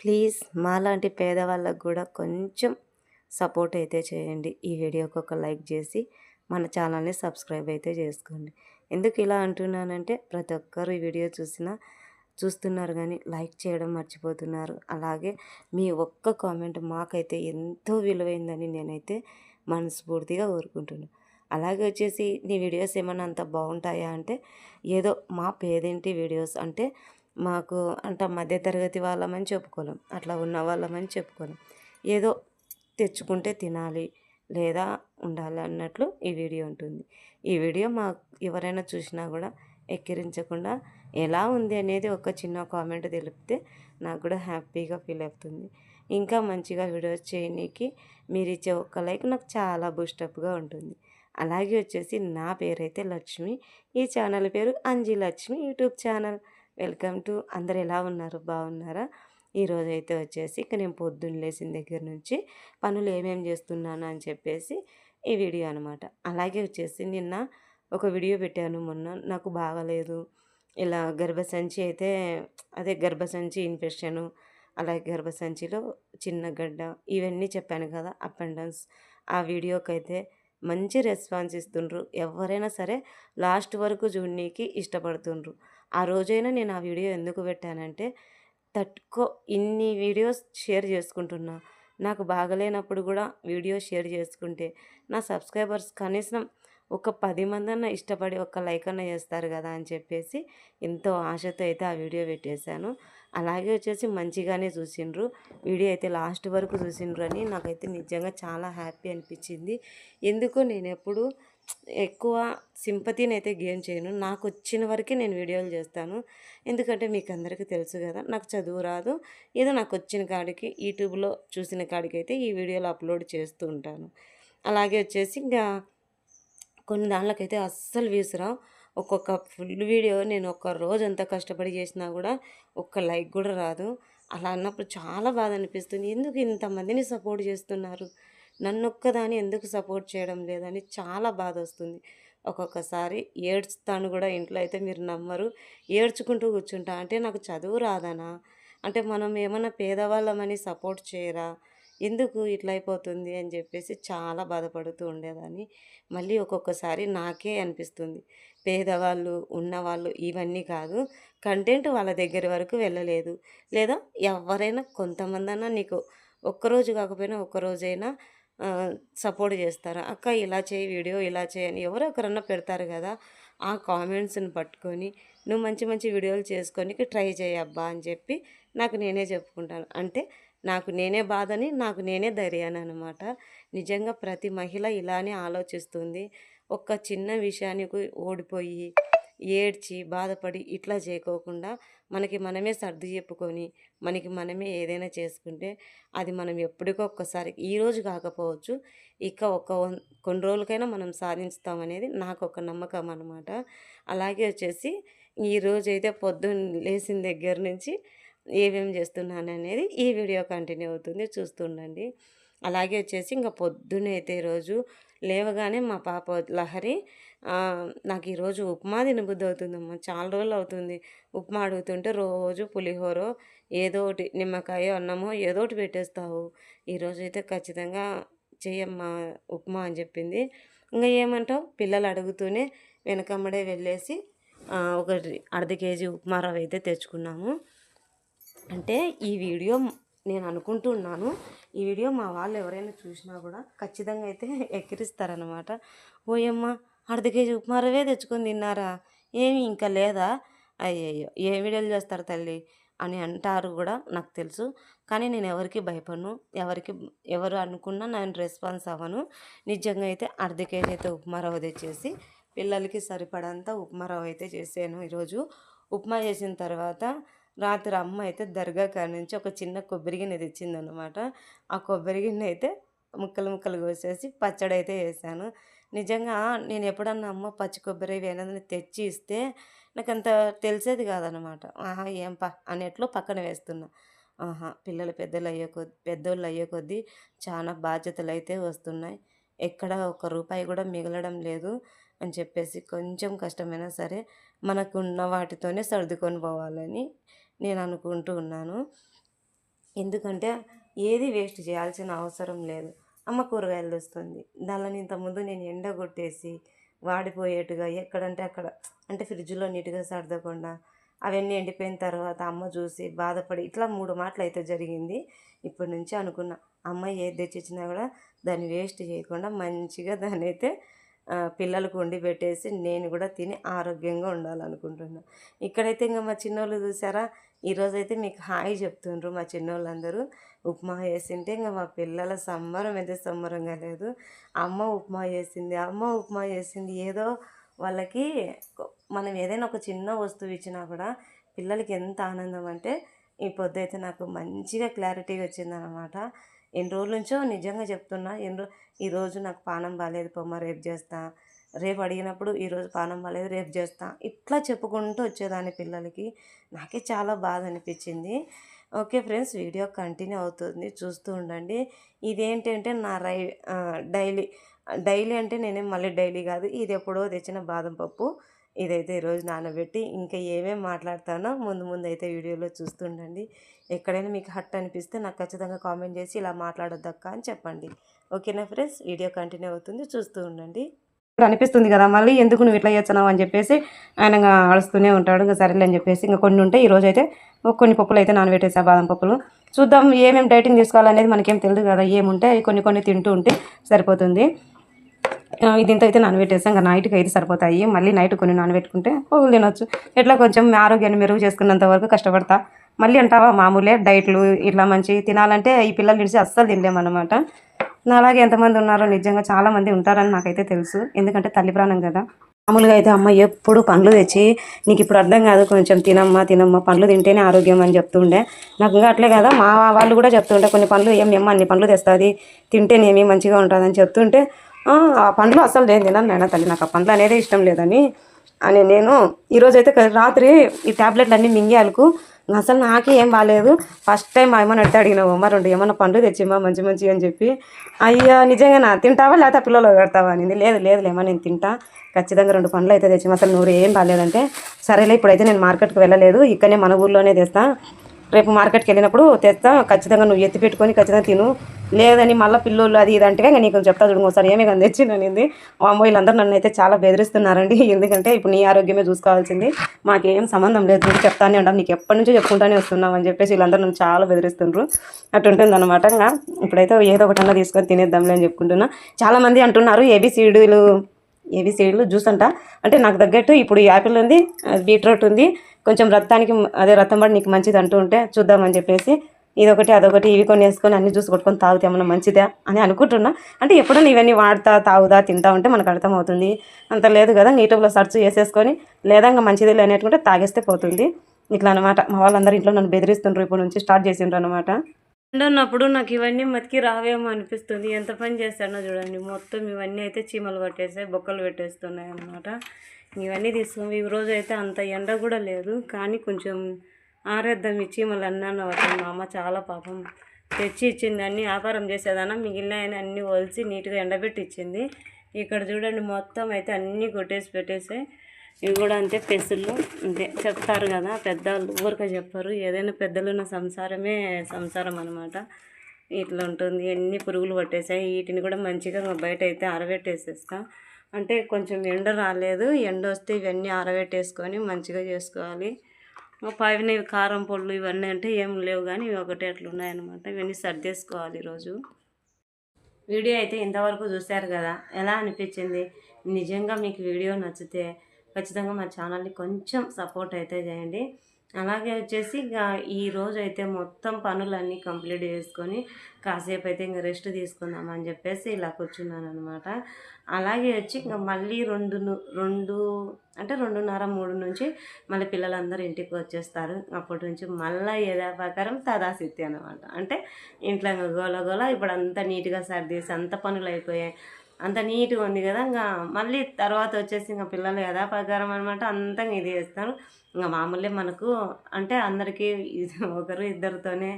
Please మాలాంటి పేదవాళ్ళకు కూడా కొంచెం సపోర్ట్ అయితే చేయండి. ఈ వీడియోకి ఒక లైక్ చేసి మన ఛానల్ని సబ్స్క్రైబ్ అయితే చేసుకోండి. ఎందుకు ఇలా అంటున్నానంటే ప్రతి ఒక్కరు ఈ వీడియో చూసినా చూస్తున్నారు కానీ లైక్ చేయడం మర్చిపోతున్నారు. అలాగే మీ ఒక్క కామెంట్ మాకైతే ఎంతో విలువైందని నేనైతే మనస్ఫూర్తిగా కోరుకుంటున్నాను అలాగే వచ్చేసి నీ వీడియోస్ ఏమైనా అంత బాగుంటాయా అంటే ఏదో మా పేదింటి వీడియోస్ అంటే మాకు అంటే మధ్యతరగతి వాళ్ళమని చెప్పుకోలేం. అట్లా ఉన్న వాళ్ళమని చెప్పుకోలేం. ఏదో తెచ్చుకుంటే తినాలి లేదా ఉండాలి అన్నట్లు ఈ వీడియో ఉంటుంది. ఈ వీడియో మా ఎవరైనా చూసినా కూడా ఎక్కిరించకుండా ఎలా ఉంది అనేది ఒక చిన్న కామెంట్ తెలిపితే నాకు కూడా హ్యాపీగా ఫీల్ అవుతుంది. ఇంకా మంచిగా వీడియోస్ చేయనీకి మీరు ఇచ్చే ఒక్క లైక్ నాకు చాలా బూస్టప్గా ఉంటుంది. అలాగే వచ్చేసి నా పేరైతే లక్ష్మి. ఈ ఛానల్ పేరు Anji Lakshmi YouTube channel. Welcome to అందరు ఎలా ఉన్నారు? బాగున్నారా? ఈరోజు అయితే వచ్చేసి ఇక నేను పొద్దున్న లేచిన దగ్గర నుంచి పనులు ఏమేమి చేస్తున్నాను అని చెప్పేసి ఈ వీడియో అనమాట అలాగే వచ్చేసి నిన్న ఒక వీడియో పెట్టాను మొన్న. నాకు బాగలేదు. ఇలా గర్భసంచి అయితే అదే గర్భసంచి ఇన్ఫెక్షను అలాగే గర్భసంచిలో చిన్న గడ్డ ఇవన్నీ చెప్పాను కదా అప్ అండ్ డౌన్స్. ఆ వీడియోకి అయితే మంచి రెస్పాన్స్ ఇస్తుండ్రు. ఎవరైనా సరే లాస్ట్ వరకు చూడనీకి ఇష్టపడుతుండ్రు. ఆ రోజైనా నేను ఆ వీడియో ఎందుకు పెట్టానంటే తట్టుకో ఇన్ని వీడియోస్ షేర్ చేసుకుంటున్నా. నాకు బాగలేనప్పుడు కూడా వీడియో షేర్ చేసుకుంటే నా సబ్స్క్రైబర్స్ కనీసం ఒక పది మంది అన్న ఇష్టపడి ఒక లైక్ అన్న చేస్తారు కదా అని చెప్పేసి ఎంతో ఆశతో అయితే ఆ వీడియో పెట్టేశాను. అలాగే వచ్చేసి మంచిగానే చూసిండ్రు. వీడియో అయితే లాస్ట్ వరకు చూసిండ్రు అని నాకైతే నిజంగా చాలా హ్యాపీ అనిపించింది. ఎందుకు నేను ఎప్పుడు ఎక్కువ సింపతిని అయితే గేమ్ చేయను. నాకు వచ్చిన వరకే నేను వీడియోలు చేస్తాను. ఎందుకంటే మీకు అందరికీ తెలుసు కదా నాకు చదువు రాదు. ఏదో నాకు వచ్చిన కాడికి యూట్యూబ్లో చూసిన కాడికి అయితే ఈ వీడియోలు అప్లోడ్ చేస్తూ ఉంటాను. అలాగే వచ్చేసి ఇంకా కొన్ని దాంట్లోకైతే అస్సలు వ్యూస్ రావు. ఒక్కొక్క ఫుల్ వీడియో నేను ఒక రోజు అంత కష్టపడి చేసినా కూడా ఒక్క లైక్ కూడా రాదు. అలా అన్నప్పుడు చాలా బాధ అనిపిస్తుంది. ఎందుకు ఇంతమందిని సపోర్ట్ చేస్తున్నారు? నన్నొక్కదాని ఎందుకు సపోర్ట్ చేయడం లేదని చాలా బాధ వస్తుంది ఒక్కొక్కసారి ఏడ్చుతాను కూడా ఇంట్లో అయితే మీరు నమ్మరు. ఏడ్చుకుంటూ కూర్చుంటా. అంటే నాకు చదువు రాదనా? అంటే మనం ఏమైనా పేదవాళ్ళమని సపోర్ట్ చేయరా? ఎందుకు ఇట్లా అయిపోతుంది అని చెప్పేసి చాలా బాధపడుతూ ఉండేదాన్ని. మళ్ళీ ఒక్కొక్కసారి నాకే అనిపిస్తుంది. పేదవాళ్ళు ఉన్నవాళ్ళు ఇవన్నీ కాదు. కంటెంట్ వాళ్ళ దగ్గర వరకు వెళ్ళలేదు. లేదా ఎవరైనా కొంతమంది అన్నా నీకు ఒక్కరోజు కాకపోయినా ఒక్కరోజైనా సపోర్ట్ చేస్తారు? అక్క ఇలా చేయి వీడియో ఇలా చేయని ఎవరో ఒకరన్నా పెడతారు కదా ఆ కామెంట్స్ని పట్టుకొని నువ్వు మంచి మంచి వీడియోలు చేసుకొని ట్రై చేయబ్బా అని చెప్పి నాకు నేనే చెప్పుకుంటాను. అంటే నాకు నేనే బాధని నాకు నేనే ధైర్యాన్ని అనమాట నిజంగా ప్రతి మహిళ ఇలానే ఆలోచిస్తుంది. ఒక్క చిన్న విషయానికి ఓడిపోయి ఏడ్చి బాధపడి ఇట్లా చేయకోకుండా మనకి మనమే సర్ది చెప్పుకొని మనకి మనమే ఏదైనా చేసుకుంటే అది మనం ఎప్పటికో ఒక్కసారి ఈరోజు కాకపోవచ్చు ఇక ఒక కొన్ని రోజులకైనా మనం సాధించుతామనేది నాకు ఒక నమ్మకం అనమాట అలాగే వచ్చేసి ఈరోజు అయితే పొద్దున్న లేచిన దగ్గర నుంచి ఏమేమి చేస్తున్నాను అనేది ఈ వీడియో కంటిన్యూ అవుతుంది చూస్తుండండి అలాగే వచ్చేసి ఇంకా పొద్దున్నే అయితే ఈరోజు లేవగానే మా పాప లహరి నాకు ఈరోజు ఉప్మా తినబుద్ధి అవుతుందమ్మా చాలా రోజులు అవుతుంది ఉప్మా అడుగుతుంటే రోజు పులిహోర ఏదో ఒకటి నిమ్మకాయ అన్నమో ఏదో ఒకటి పెట్టేస్తావు. ఈరోజు అయితే ఖచ్చితంగా చెయ్యమ్మా ఉప్మా అని చెప్పింది. ఇంకా ఏమంటావు? పిల్లలు అడుగుతూనే వెనకమ్మడే వెళ్ళేసి ఒకటి అర్ధ కేజీ ఉప్మా రవ్వ అయితే తెచ్చుకున్నాము. అంటే ఈ వీడియో నేను అనుకుంటున్నాను ఈ వీడియో మా వాళ్ళు ఎవరైనా చూసినా కూడా ఖచ్చితంగా అయితే ఎక్కిరిస్తారనమాట ఓయమ్మ అర్ధ కేజీ ఉప్మా రవే తెచ్చుకొని తిన్నారా? ఏమి ఇంకా లేదా? అయ్యయ్యో ఏ వీడియోలు చేస్తారు తల్లి? అని అంటారు కూడా నాకు తెలుసు. కానీ నేను ఎవరికి భయపడను. ఎవరికి ఎవరు అనుకున్నా నేను రెస్పాన్స్ అవ్వను. నిజంగా అయితే అర్ధ కేజీ అయితే ఉప్మా రవ్వ తెచ్చేసి పిల్లలకి సరిపడంత ఉప్మా రవ్వ అయితే చేసాను ఈరోజు. ఉప్మా చేసిన తర్వాత రాత్రి అమ్మ అయితే దర్గా కాడ నుంచి ఒక చిన్న కొబ్బరి గిన్నె తెచ్చిందనమాట ఆ కొబ్బరి గిన్నె అయితే ముక్కలు ముక్కలు కోసేసి పచ్చడి అయితే వేసాను నిజంగా నేను ఎప్పుడన్నా అమ్మ పచ్చి కొబ్బరి వేనదని తెచ్చి ఇస్తే నాకు అంత తెలిసేది కాదనమాట. ఆహా ఏం పా అనేట్లో పక్కన వేస్తున్నా. ఆహా పిల్లలు పెద్దలు అయ్యే కొద్ది పెద్దోళ్ళు అయ్యే కొద్దీ చాలా బాధ్యతలు అయితే వస్తున్నాయి. ఎక్కడ ఒక రూపాయి కూడా మిగలడం లేదు అని చెప్పేసి కొంచెం కష్టమైనా సరే మనకున్న వాటితోనే సర్దుకొని పోవాలని నేను అనుకుంటూ ఉన్నాను. ఎందుకంటే ఏది వేస్ట్ చేయాల్సిన అవసరం లేదు. అమ్మ కూరగాయలు తెస్తుంది. దానిని ఇంతకుముందు నేను ఎండగొట్టేసి వాడిపోయేట్టుగా ఎక్కడంటే అక్కడ అంటే ఫ్రిడ్జ్లో నీట్గా సర్దకుండా అవన్నీ ఎండిపోయిన తర్వాత అమ్మ చూసి బాధపడి ఇట్లా మూడు మాటలు అయితే జరిగింది. ఇప్పటి నుంచి అనుకున్నా అమ్మ ఏది తెచ్చిచ్చినా కూడా దాన్ని వేస్ట్ చేయకుండా మంచిగా దాన్ని అయితే పిల్లలకు వండి పెట్టేసి నేను కూడా తిని ఆరోగ్యంగా ఉండాలనుకుంటున్నా. ఇక్కడైతే ఇంకా మా చిన్నోళ్ళు చూసారా ఈరోజైతే మీకు హాయ్ చెప్తుండ్రు మా చిన్నోళ్ళందరూ. ఉప్మా వేసింటే ఇంకా మా పిల్లల సంబరం అయితే సంబరంగా లేదు. అమ్మ ఉప్మా చేసింది అమ్మ ఉప్మా చేసింది. ఏదో వాళ్ళకి మనం ఏదైనా ఒక చిన్న వస్తువు ఇచ్చినా కూడా పిల్లలకి ఎంత ఆనందం అంటే ఈ పొద్దు అయితే నాకు మంచిగా క్లారిటీగా వచ్చిందనమాట ఎన్ని రోజుల నుంచో నిజంగా చెప్తున్నా ఎన్ని రోజు ఈరోజు నాకు పానం బాగాలేదు పొమ్మ రేపు చేస్తా రేపు అడిగినప్పుడు ఈరోజు పానం బాగాలేదు రేపు చేస్తా. ఇట్లా చెప్పుకుంటూ వచ్చేదాన్ని పిల్లలకి. నాకే చాలా బాధ అనిపించింది. ఓకే ఫ్రెండ్స్ వీడియో కంటిన్యూ అవుతుంది. చూస్తూ ఉండండి. ఇదేంటంటే నా రై డైలీ డైలీ అంటే నేనేం మళ్ళీ డైలీ కాదు. ఇది ఎప్పుడో తెచ్చిన బాదం పప్పు. ఇదైతే ఈరోజు నానబెట్టి ఇంకా ఏమేమి మాట్లాడతానో ముందు ముందు అయితే వీడియోలో చూస్తుండండి ఎక్కడైనా మీకు హట్ అనిపిస్తే నాకు ఖచ్చితంగా కామెంట్ చేసి ఇలా మాట్లాడొద్దక్క అని చెప్పండి. ఓకేనా ఫ్రెండ్స్? వీడియో కంటిన్యూ అవుతుంది. చూస్తూ ఉండండి. ఇప్పుడు అనిపిస్తుంది కదా మళ్ళీ ఎందుకు నువ్వు ఇట్లా చేస్తున్నావు అని చెప్పేసి ఆయన అడుస్తూనే ఉంటాడు. ఇంకా సరేలే అని చెప్పేసి ఇంకా కొన్ని ఉంటాయి ఈరోజు అయితే కొన్ని పప్పులు అయితే నానబెట్టేసా బాదం పప్పులు. చూద్దాం ఏమేమి డైటింగ్ తీసుకోవాలనేది మనకేం తెలియదు కదా ఏముంటే అవి కొన్ని కొన్ని తింటూ ఉంటే సరిపోతుంది. ఆ, ఇది ఇంత అయితే నానబెట్టేసాం ఇంకా నైట్కి అయితే సరిపోతాయి. మళ్ళీ నైట్ కొన్ని నానబెట్టుకుంటే పగులు తినొచ్చు. ఎట్లా కొంచెం ఆరోగ్యాన్ని మెరుగు చేసుకున్నంత వరకు కష్టపడతా. మళ్ళీ అంటావా మామూలే డైట్లు ఇట్లా మంచి తినాలంటే ఈ పిల్లలు నుంచి అస్సలు తినలేమన్నమాట అలాగే ఎంతమంది ఉన్నారో నిజంగా చాలామంది ఉంటారని నాకైతే తెలుసు. ఎందుకంటే తల్లి ప్రాణం కదా. మామూలుగా అయితే అమ్మ ఎప్పుడు పండ్లు తెచ్చి నీకు ఇప్పుడు అర్థం కాదు కొంచెం తినమ్మా తినమ్మా పండ్లు తింటేనే ఆరోగ్యం అని చెప్తుండే నాకు ఇంకా అట్లే కదా మా వాళ్ళు కూడా చెప్తుండే కొన్ని పండ్లు ఏం ఏమో అన్ని పండ్లు తెస్తుంది తింటేనేమి మంచిగా ఉంటుందని చెప్తుంటే "ఆ, పండ్లు అసలు నేను తినను నాయన తల్లి నాకు ఆ పండ్లు అనేది ఇష్టం లేదని అని నేను ఈరోజైతే రాత్రి ఈ టాబ్లెట్లు అన్నీ మింగేయాలకు అసలు నాకే ఏం బాగాలేదు ఫస్ట్ టైం మా ఏమన్నా అడితే అడిగినావు అమ్మ రెండు ఏమన్నా పండ్లు తెచ్చిమ్మా మంచి మంచి అని చెప్పి. అయ్యా నిజంగా నా తింటావా లేకపోతే పిల్లలు పెడతావా అని లేదు లేదు నేను తింటా. ఖచ్చితంగా రెండు పండ్లు అయితే తెచ్చి అసలు నూరు ఏం బాగాలేదంటే సరేలే ఇప్పుడైతే నేను మార్కెట్కి వెళ్ళలేదు. ఇక్కడనే మన ఊర్లోనే తెస్తా. రేపు మార్కెట్కి వెళ్ళినప్పుడు తెస్తా. ఖచ్చితంగా నువ్వు ఎత్తి పెట్టుకొని ఖచ్చితంగా తిను. లేదని మళ్ళీ పిల్లోళ్ళు అది ఇది అంటే ఇంకా నీకు చెప్తా చూడండి ఒకసారి ఏమి కానీ తెచ్చిననింది మా అమ్మాయిలందరూ నన్ను అయితే చాలా బెదిరిస్తున్నారండి. ఎందుకంటే ఇప్పుడు నీ ఆరోగ్యమే చూసుకోవాల్సింది. మాకేం సంబంధం లేదు. నువ్వు చెప్తానే ఉంటాం నీకు ఎప్పటి నుంచో చెప్పుకుంటానే వస్తున్నావు అని చెప్పేసి వీళ్ళందరూ నన్ను చాలా బెదిరిస్తుండ్రు. అటుంటుంది అనమాట ఇంకా ఇప్పుడైతే ఏదో ఒకటన్నా తీసుకొని తినేద్దాంలే అని చెప్పుకుంటున్నా. చాలామంది అంటున్నారు ఏబిసిడీలు ఏబిసిడీలు సీడ్లు జ్యూస్ అంట. అంటే నాకు తగ్గట్టు ఇప్పుడు యాపిల్ ఉంది బీట్రూట్ ఉంది. కొంచెం రక్తానికి అదే రక్తం పడి నీకు మంచిది అంటూ ఉంటే చూద్దామని చెప్పేసి ఇదొకటి అదొకటి ఇవి కొన్ని వేసుకొని అన్ని జ్యూస్ కొట్టుకొని తాగితే ఏమన్నా మంచిదా అని అనుకుంటున్నా. అంటే ఎప్పుడైనా ఇవన్నీ వాడతా తాగుదా తింటా ఉంటే మనకు అర్థమవుతుంది. అంత లేదు కదా యూట్యూబ్లో సెర్చ్ చేసేసుకొని లేదా ఇంకా మంచిది లేనట్టుకుంటే తాగేస్తే పోతుంది. ఇట్లా అనమాట మా వాళ్ళందరూ ఇంట్లో నన్ను బెదిరిస్తుండ్రు ఇప్పటి నుంచి స్టార్ట్ చేసిండ్రు అనమాట ఉన్నప్పుడు నాకు ఇవన్నీ మతికి రావేమో అనిపిస్తుంది. ఎంత పని చేస్తానో చూడండి. మొత్తం ఇవన్నీ అయితే చీమలు పట్టేసాయి బొక్కలు పెట్టేస్తున్నాయి అన్నమాట. ఇవన్నీ తీసుకుని ఈ రోజు అయితే అంత ఎండ కూడా లేదు. కానీ కొంచెం ఆరేద్దాం ఇచ్చి మళ్ళీ అన్నాను వాటిని మా అమ్మ చాలా పాపం. తెచ్చి ఇచ్చింది అన్ని వ్యాపారం చేసేదాన. మిగిలిన అన్ని ఒలిచి నీట్గా ఎండబెట్టి ఇచ్చింది. ఇక్కడ చూడండి మొత్తం అయితే అన్నీ కొట్టేసి పెట్టేసాయి ఇవి కూడా అంతే పెసులు అంతే చెప్తారు కదా పెద్దవాళ్ళు ఊరికే చెప్పారు. ఏదైనా పెద్దలున్న సంసారమే సంసారం అనమాట ఇట్లా ఉంటుంది. అన్ని పురుగులు పట్టేసాయి. వీటిని కూడా మంచిగా బయట అయితే ఆరబెట్టేసేస్తా. అంటే కొంచెం ఎండ రాలేదు. ఎండ వస్తే ఇవన్నీ ఆరబెట్టేసుకొని మంచిగా చేసుకోవాలి. పైన కారం పొళ్ళు ఇవన్నీ అంటే ఏం లేవు కానీ ఇవి ఒకటే అట్లా ఉన్నాయన్నమాట. ఇవన్నీ సర్దేసుకోవాలి ఈరోజు. వీడియో అయితే ఇంతవరకు చూశారు కదా? ఎలా అనిపించింది? నిజంగా మీకు వీడియో నచ్చితే ఖచ్చితంగా మా ఛానల్ని కొంచెం సపోర్ట్ అయితే చేయండి. అలాగే వచ్చేసి ఇక ఈ రోజు అయితే మొత్తం పనులన్నీ కంప్లీట్ చేసుకొని కాసేపు అయితే ఇంకా రెస్ట్ తీసుకుందాం అని చెప్పేసి ఇలా కూర్చున్నాను అనమాట అలాగే వచ్చి ఇంకా మళ్ళీ రెండు రెండు అంటే రెండున్నర మూడు నుంచి మళ్ళీ పిల్లలందరూ ఇంటికి వచ్చేస్తారు. అప్పటి నుంచి మళ్ళీ యథా ప్రకారం తదాసిత్తి అనమాట అంటే ఇంట్లో ఇంకా గోల గోల ఇప్పుడు అంతా నీట్గా సర్దేసి అంత పనులు అయిపోయాయి అంత నీట్గా ఉంది కదా ఇంకా మళ్ళీ తర్వాత వచ్చేసి ఇంకా పిల్లలు కదా ప్రకారం అనమాట అంతా ఇది చేస్తారు. ఇంకా మామూలే మనకు అంటే అందరికీ ఒకరు ఇద్దరితోనే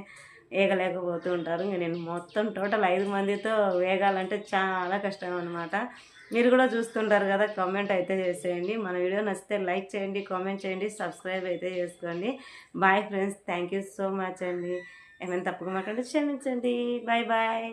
వేగలేకపోతూ ఉంటారు. ఇంకా నేను మొత్తం టోటల్ ఐదు మందితో వేగాలంటే చాలా కష్టం అనమాట మీరు కూడా చూస్తుంటారు కదా కామెంట్ అయితే చేసేయండి. మన వీడియో నచ్చితే లైక్ చేయండి కామెంట్ చేయండి సబ్స్క్రైబ్ అయితే చేసుకోండి. Bye friends thank you so much అండి. ఏమైనా తప్పకుండా క్షమించండి. Bye bye.